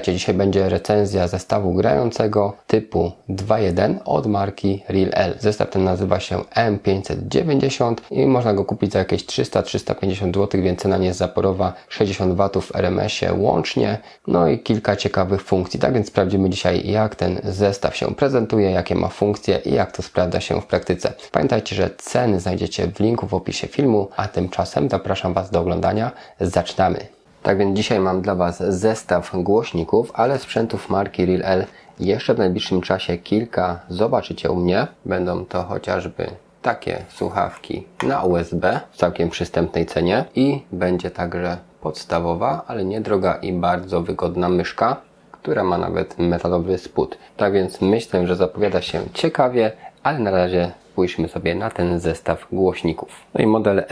Pamiętajcie, dzisiaj będzie recenzja zestawu grającego typu 2.1 od marki Real L. Zestaw ten nazywa się M590 i można go kupić za jakieś 300-350 zł, więc cena nie jest zaporowa. 60 W w RMS-ie łącznie, no i kilka ciekawych funkcji. Tak więc sprawdzimy dzisiaj, jak ten zestaw się prezentuje, jakie ma funkcje i jak to sprawdza się w praktyce. Pamiętajcie, że ceny znajdziecie w linku w opisie filmu, a tymczasem zapraszam Was do oglądania. Zaczynamy! Tak więc dzisiaj mam dla Was zestaw głośników, ale sprzętów marki Real L jeszcze w najbliższym czasie kilka zobaczycie u mnie. Będą to chociażby takie słuchawki na USB w całkiem przystępnej cenie i będzie także podstawowa, ale niedroga i bardzo wygodna myszka, która ma nawet metalowy spód. Tak więc myślę, że zapowiada się ciekawie, ale na razie spójrzmy sobie na ten zestaw głośników. No i model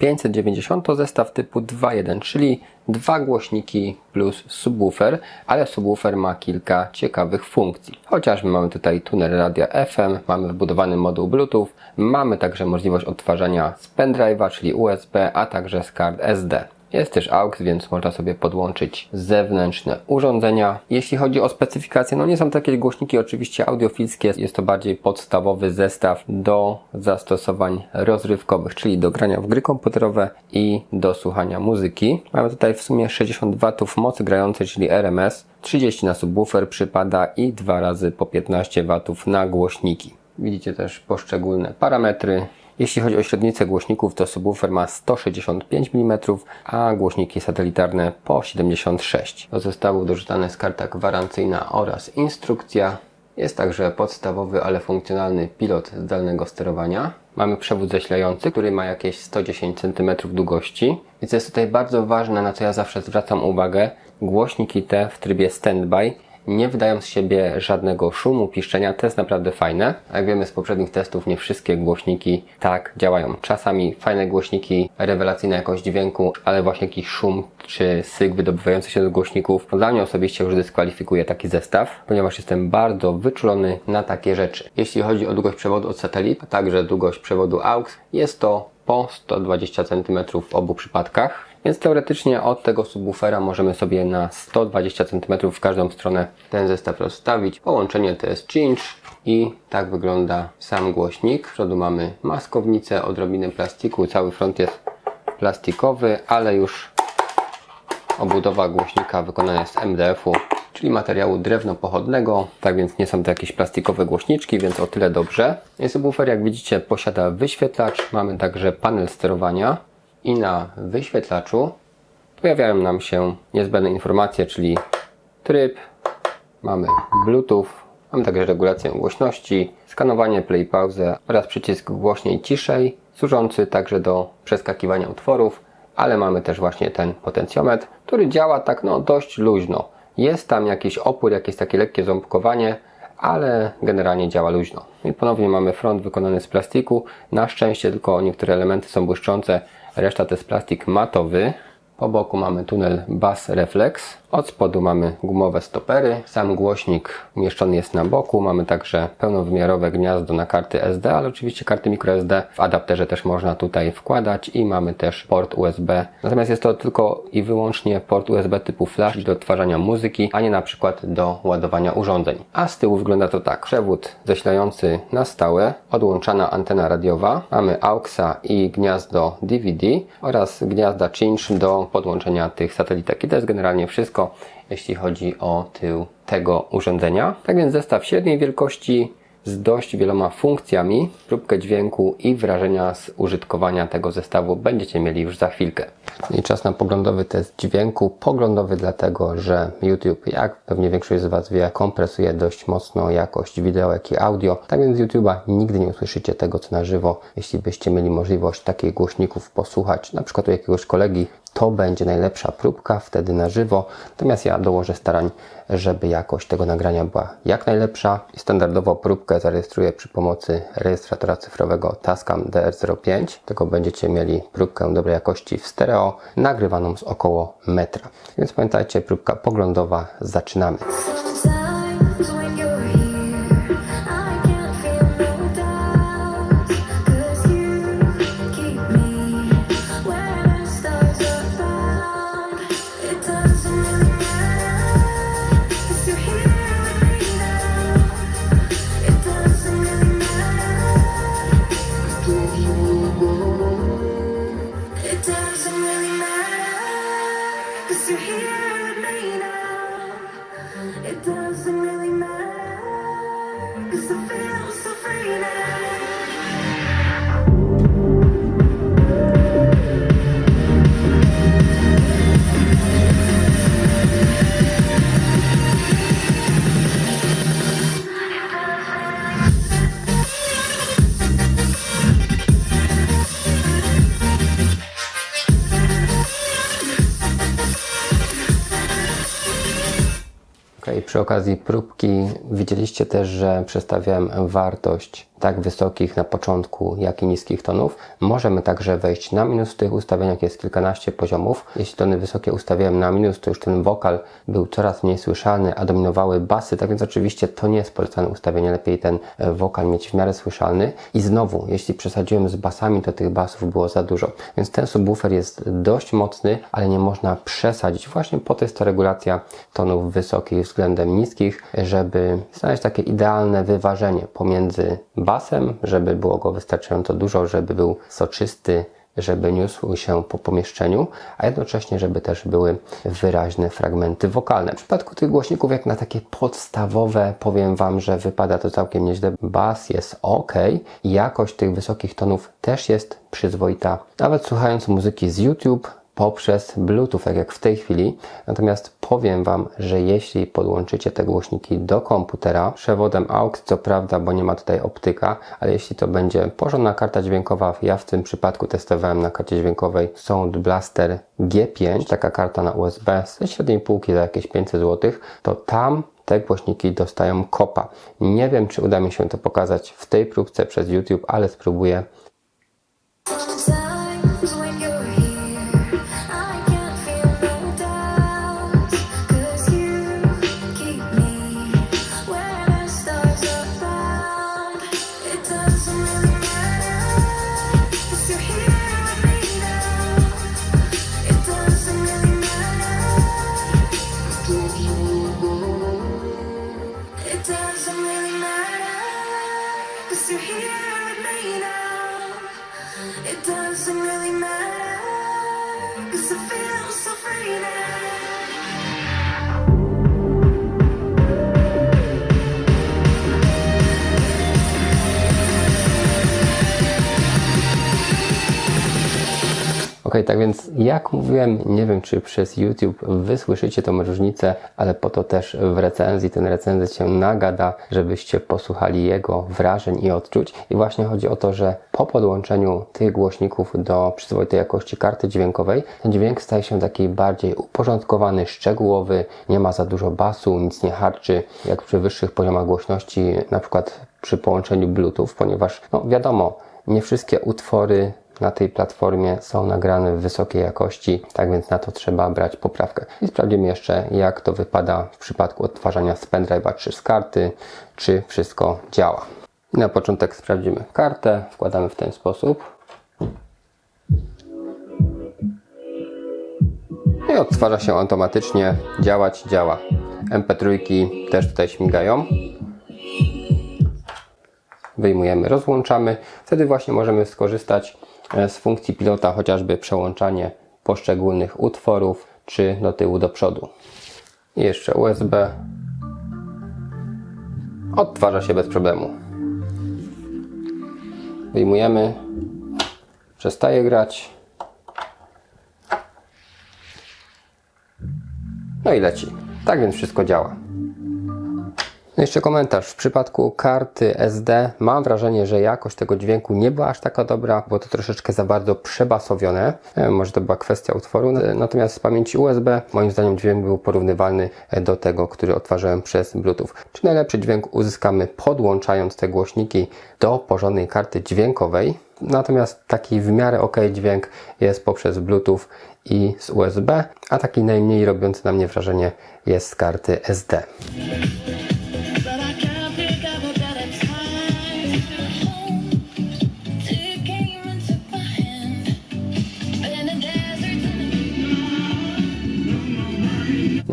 M590 to zestaw typu 2.1, czyli dwa głośniki plus subwoofer, ale subwoofer ma kilka ciekawych funkcji. Chociażby mamy tutaj tunel radia FM, mamy wbudowany moduł Bluetooth, mamy także możliwość odtwarzania z pendrive'a, czyli USB, a także z kart SD. Jest też AUX, więc można sobie podłączyć zewnętrzne urządzenia. Jeśli chodzi o specyfikację, no nie są takie głośniki oczywiście audiofilskie, jest to bardziej podstawowy zestaw do zastosowań rozrywkowych, czyli do grania w gry komputerowe i do słuchania muzyki. Mamy tutaj w sumie 60 W mocy grającej, czyli RMS, 30 na subwoofer przypada i dwa razy po 15 W na głośniki. Widzicie też poszczególne parametry. Jeśli chodzi o średnicę głośników, to subwoofer ma 165 mm, a głośniki satelitarne po 76. Do zestawu dorzucana jest karta gwarancyjna oraz instrukcja. Jest także podstawowy, ale funkcjonalny pilot zdalnego sterowania. Mamy przewód zasilający, który ma jakieś 110 cm długości. Więc jest tutaj bardzo ważne, na co ja zawsze zwracam uwagę. Głośniki te w trybie standby nie wydają z siebie żadnego szumu, piszczenia. To jest naprawdę fajne. Jak wiemy z poprzednich testów, nie wszystkie głośniki tak działają. Czasami fajne głośniki, rewelacyjna jakość dźwięku, ale właśnie jakiś szum czy syk wydobywający się z głośników. Dla mnie osobiście już dyskwalifikuje taki zestaw, ponieważ jestem bardzo wyczulony na takie rzeczy. Jeśli chodzi o długość przewodu od satelit, a także długość przewodu AUX, jest to po 120 cm w obu przypadkach. Więc teoretycznie od tego subwoofera możemy sobie na 120 cm w każdą stronę ten zestaw rozstawić. Połączenie to jest cinch i tak wygląda sam głośnik. Z przodu mamy maskownicę, odrobinę plastiku, cały front jest plastikowy, ale już obudowa głośnika wykonana jest z MDF-u, czyli materiału drewnopochodnego, tak więc nie są to jakieś plastikowe głośniczki, więc o tyle dobrze. Subwoofer jak widzicie posiada wyświetlacz, mamy także panel sterowania i na wyświetlaczu pojawiają nam się niezbędne informacje, czyli tryb, mamy Bluetooth, mamy także regulację głośności, skanowanie play pauzę oraz przycisk głośniej ciszej, służący także do przeskakiwania utworów, ale mamy też właśnie ten potencjometr, który działa tak no dość luźno. Jest tam jakiś opór, jakieś takie lekkie ząbkowanie, ale generalnie działa luźno. I ponownie mamy front wykonany z plastiku. Na szczęście tylko niektóre elementy są błyszczące, Reszta to jest plastik matowy. Po boku mamy tunel Bass Reflex. Od spodu mamy gumowe stopery. Sam głośnik umieszczony jest na boku. Mamy także pełnowymiarowe gniazdo na karty SD, ale oczywiście karty microSD w adapterze też można tutaj wkładać i mamy też port USB. Natomiast jest to tylko i wyłącznie port USB typu flash do odtwarzania muzyki, a nie na przykład do ładowania urządzeń. A z tyłu wygląda to tak. Przewód zasilający na stałe, odłączana antena radiowa, mamy AUXa i gniazdo DVD oraz gniazda cinch do podłączenia tych satelitek. I to jest generalnie wszystko jeśli chodzi o tył tego urządzenia. Tak więc zestaw średniej wielkości z dość wieloma funkcjami, próbkę dźwięku i wrażenia z użytkowania tego zestawu będziecie mieli już za chwilkę. I czas na poglądowy test dźwięku. Poglądowy dlatego, że YouTube, jak pewnie większość z Was wie, kompresuje dość mocno jakość wideo, jak i audio. Tak więc z YouTube'a nigdy nie usłyszycie tego, co na żywo. Jeśli byście mieli możliwość takich głośników posłuchać, na przykład u jakiegoś kolegi, to będzie najlepsza próbka wtedy na żywo. Natomiast ja dołożę starań, żeby jakość tego nagrania była jak najlepsza. Standardowo próbkę zarejestruję przy pomocy rejestratora cyfrowego Tascam DR05. Tego będziecie mieli próbkę dobrej jakości w stereo, nagrywaną z około metra. Więc pamiętajcie, próbka poglądowa, zaczynamy. The Przy okazji próbki widzieliście też, że przedstawiałem wartość tak wysokich na początku, jak i niskich tonów. Możemy także wejść na minus w tych ustawieniach, jest kilkanaście poziomów. Jeśli tony wysokie ustawiałem na minus, to już ten wokal był coraz mniej słyszalny, a dominowały basy, tak więc oczywiście to nie jest polecane ustawienie, lepiej ten e, wokal mieć w miarę słyszalny. I znowu, jeśli przesadziłem z basami, to tych basów było za dużo. Więc ten subwoofer jest dość mocny, ale nie można przesadzić. Właśnie po to jest to regulacja tonów wysokich względem niskich, żeby znaleźć takie idealne wyważenie pomiędzy basem, żeby było go wystarczająco dużo, żeby był soczysty, żeby niósł się po pomieszczeniu, a jednocześnie, żeby też były wyraźne fragmenty wokalne. W przypadku tych głośników, jak na takie podstawowe, powiem Wam, że wypada to całkiem nieźle. Bas jest ok, jakość tych wysokich tonów też jest przyzwoita. Nawet słuchając muzyki z YouTube, poprzez Bluetooth, tak jak w tej chwili. Natomiast powiem Wam, że jeśli podłączycie te głośniki do komputera przewodem AUX, co prawda, bo nie ma tutaj optyka, ale jeśli to będzie porządna karta dźwiękowa, ja w tym przypadku testowałem na karcie dźwiękowej Sound Blaster G5, taka karta na USB ze średniej półki za jakieś 500 zł, to tam te głośniki dostają kopa. Nie wiem, czy uda mi się to pokazać w tej próbce przez YouTube, ale spróbuję. Tak więc jak mówiłem, nie wiem czy przez YouTube wysłyszycie tą różnicę, ale po to też w recenzji ten recenzent się nagada, żebyście posłuchali jego wrażeń i odczuć. I właśnie chodzi o to, że po podłączeniu tych głośników do przyzwoitej jakości karty dźwiękowej, ten dźwięk staje się taki bardziej uporządkowany, szczegółowy, nie ma za dużo basu, nic nie harczy, jak przy wyższych poziomach głośności, na przykład przy połączeniu Bluetooth, ponieważ no wiadomo, nie wszystkie utwory na tej platformie są nagrane w wysokiej jakości, tak więc na to trzeba brać poprawkę. I sprawdzimy jeszcze, jak to wypada w przypadku odtwarzania z pendrive'a czy z karty, czy wszystko działa. Na początek sprawdzimy kartę, wkładamy w ten sposób. I odtwarza się automatycznie, działać działa. MP3 też tutaj śmigają wyjmujemy, rozłączamy. Wtedy właśnie możemy skorzystać z funkcji pilota, chociażby przełączanie poszczególnych utworów, czy do tyłu, do przodu. I jeszcze USB. Odtwarza się bez problemu. Wyjmujemy. Przestaje grać. No i leci. Tak więc wszystko działa. No jeszcze komentarz. W przypadku karty SD mam wrażenie, że jakość tego dźwięku nie była aż taka dobra, bo to troszeczkę za bardzo przebasowione. Może to była kwestia utworu. Natomiast z pamięci USB moim zdaniem dźwięk był porównywalny e, do tego, który odtwarzałem przez Bluetooth. Czy najlepszy dźwięk uzyskamy podłączając te głośniki do porządnej karty dźwiękowej. Natomiast taki w miarę ok dźwięk jest poprzez Bluetooth i z USB, a taki najmniej robiący na mnie wrażenie jest z karty SD.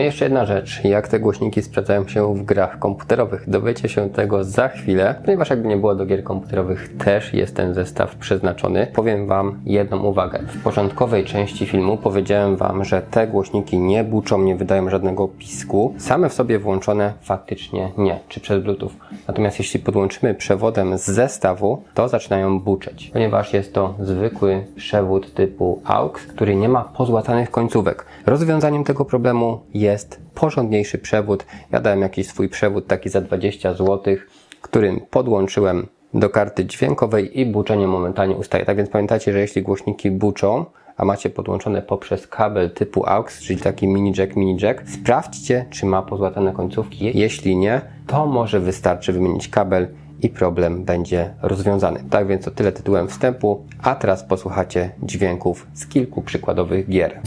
No i jeszcze jedna rzecz, jak te głośniki sprawdzają się w grach komputerowych. Dowiecie się tego za chwilę, ponieważ jakby nie było do gier komputerowych, też jest ten zestaw przeznaczony. Powiem Wam jedną uwagę. W początkowej części filmu powiedziałem Wam, że te głośniki nie buczą, nie wydają żadnego pisku. Same w sobie włączone faktycznie nie, czy przez Bluetooth. Natomiast jeśli podłączymy przewodem z zestawu, to zaczynają buczeć, ponieważ jest to zwykły przewód typu AUX, który nie ma pozłacanych końcówek. Rozwiązaniem tego problemu jest porządniejszy przewód. Ja dałem jakiś swój przewód taki za 20 zł, którym podłączyłem do karty dźwiękowej i buczenie momentalnie ustaje. Tak więc pamiętajcie, że jeśli głośniki buczą, a macie podłączone poprzez kabel typu AUX, czyli taki mini jack, mini jack, sprawdźcie, czy ma pozłatane końcówki. Jeśli nie, to może wystarczy wymienić kabel i problem będzie rozwiązany. Tak więc to tyle tytułem wstępu, a teraz posłuchacie dźwięków z kilku przykładowych gier.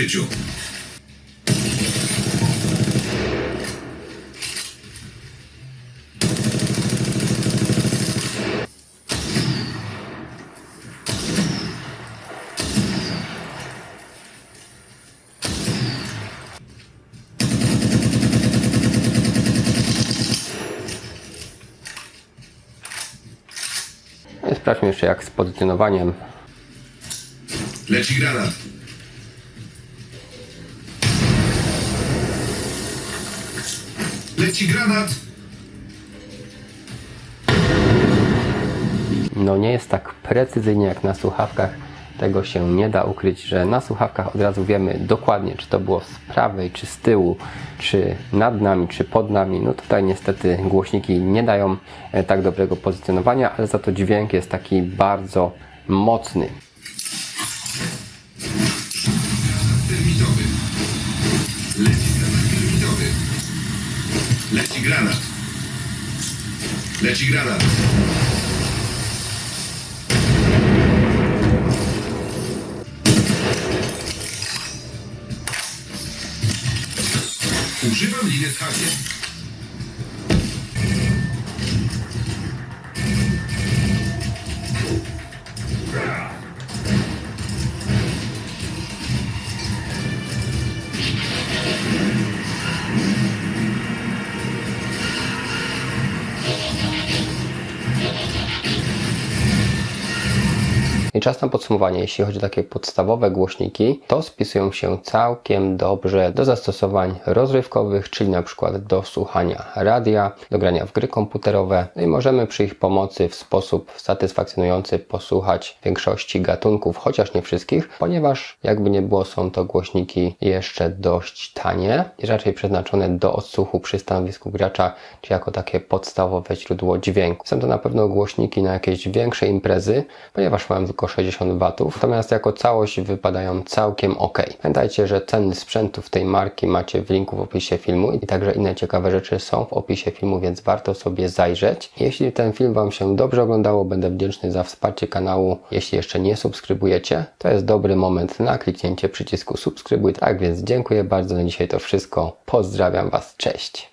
I sprawdźmy jeszcze jak z pozycjonowaniem Leci granat. Leci granat. no nie jest tak precyzyjnie jak na słuchawkach. Tego się nie da ukryć, że na słuchawkach od razu wiemy dokładnie, czy to było z prawej, czy z tyłu, czy nad nami, czy pod nami. No tutaj niestety głośniki nie dają e, tak dobrego pozycjonowania, ale za to dźwięk jest taki bardzo mocny. Leci granat. Leci granat. Używam liny z hakiem. Czas na podsumowanie, jeśli chodzi o takie podstawowe głośniki, to spisują się całkiem dobrze do zastosowań rozrywkowych, czyli na przykład do słuchania radia, do grania w gry komputerowe no i możemy przy ich pomocy w sposób satysfakcjonujący posłuchać większości gatunków, chociaż nie wszystkich, ponieważ jakby nie było są to głośniki jeszcze dość tanie i raczej przeznaczone do odsłuchu przy stanowisku gracza, czy jako takie podstawowe źródło dźwięku. Są to na pewno głośniki na jakieś większe imprezy, ponieważ mają tylko 60 W, natomiast jako całość wypadają całkiem ok. Pamiętajcie, że ceny sprzętów tej marki macie w linku w opisie filmu i także inne ciekawe rzeczy są w opisie filmu, więc warto sobie zajrzeć. Jeśli ten film Wam się dobrze oglądało, będę wdzięczny za wsparcie kanału. Jeśli jeszcze nie subskrybujecie, to jest dobry moment na kliknięcie przycisku subskrybuj. Tak więc dziękuję bardzo na dzisiaj to wszystko. Pozdrawiam Was, cześć!